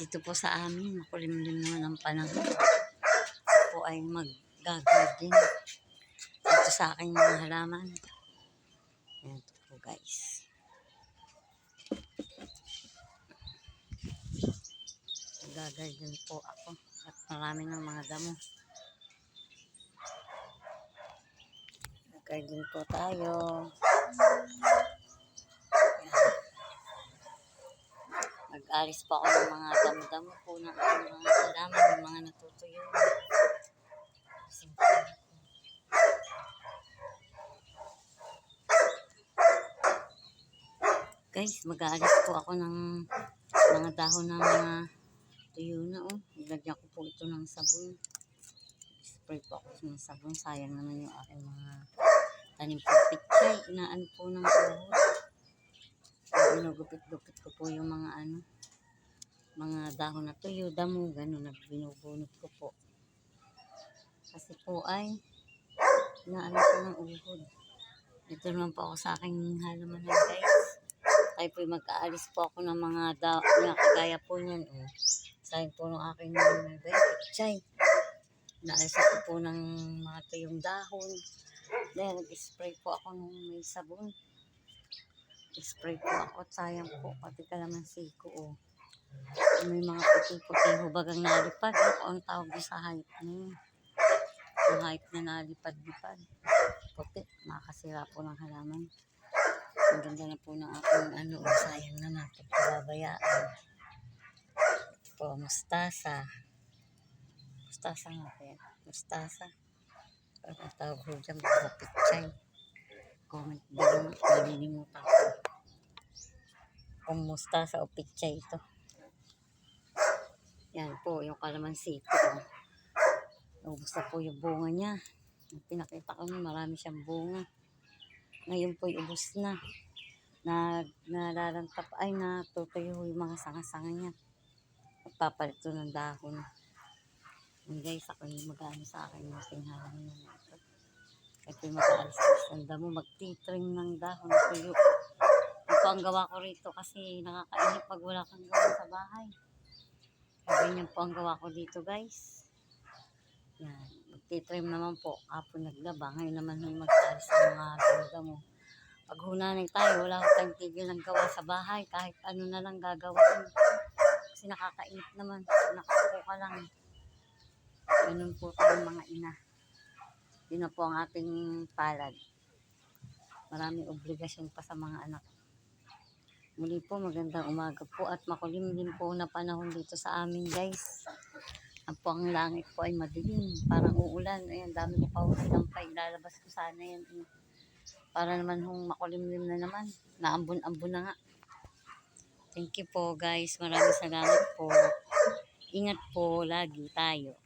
Dito po sa amin, makulimlim naman ang panahon. Ako po ay mag-garden. Dito sa aking mga halaman. Yan ito po guys. Gagarden po ako at marami ng mga damo. Garden po tayo. Nag-alis pa ako ng mga damo-damo po ng aking mga halaman, yung mga natutuyo. Simple. Guys, mag-aalis po ako ng mga dahon ng mga tuyo na oh. Nilagyan ko po ito ng sabon. Spray po ako ng sabon. Sayang naman yung aking mga tanim po pichay. Inaan po ng uhod. Ginugupit-gupit ko po yung mga ano, mga dahon na tuyo, damo, gano'n, nagbinubunot ko po. Kasi po ay, inaano ko ng uhod. Ito naman po ako sa aking halaman na guys. Tayo po mag-aalis po ako ng mga da na kagaya po niyan. Oh. Sayang po ng aking mga guys. Chay. Naalis ako po ng mga tuyong dahon. Then, nag-spray po ako ng may sabon. Spray po ako. Sayang po. Pati kalamansi ko. Oh. May mga puti-puti hubagang nalipad. Ako ang tawag sa hype na yun. Yung hype na nalipad-lipad. Puti. Makakasira po ng halaman. Ang ganda na po ng aking ano. oh, Sayang na natin. Pababayaan. Po, mustasa. Mustasa nga po yan. Mustasa. Ano ang tawag ko dyan? Mga pichay. Comment below. Malilimutan ko. Kung mustasa o pichay ito. Yan po, yung kalamansi ko. Naubos na po yung bunga niya. Pinakita ko na marami siyang bunga. Ngayon po ubos na. Na, nalalantap ay natutuyo yung mga sanga-sanga niya. Magpapalit to ng dahon. Yung guys, ako yung mag-ano sa akin yung tinghalan na ito. Yung mag-aalis sa mo, magtitrim ng dahon tuyo. Ito ang gawa ko rito kasi nakakainip pag wala kang gawa sa bahay. Ganyan po ang gawa ko dito guys. Yan. Magtitrim naman po. Kapon naglaba. Ngayon naman yung mag-aalis sa mga ganda mo. Pag hunanay tayo, wala ko tayong tigil ng gawa sa bahay. Kahit ano na lang gagawin. Kasi nakakainip naman. Nakaupo ka lang. Ganun po tayong mga ina. Yun na po ang ating palad. Maraming obligasyon pa sa mga anak. Muli po, magandang umaga po at makulimlim po na panahon dito sa amin guys. Ang po ang langit po ay madilim. Parang uulan. Ayan, dami ko pa ulang pa. Ilalabas ko sana yan. eh. Para naman hong makulimlim na naman. Naambun-ambun na nga. Thank you po guys. Maraming salamat po. Ingat po lagi tayo.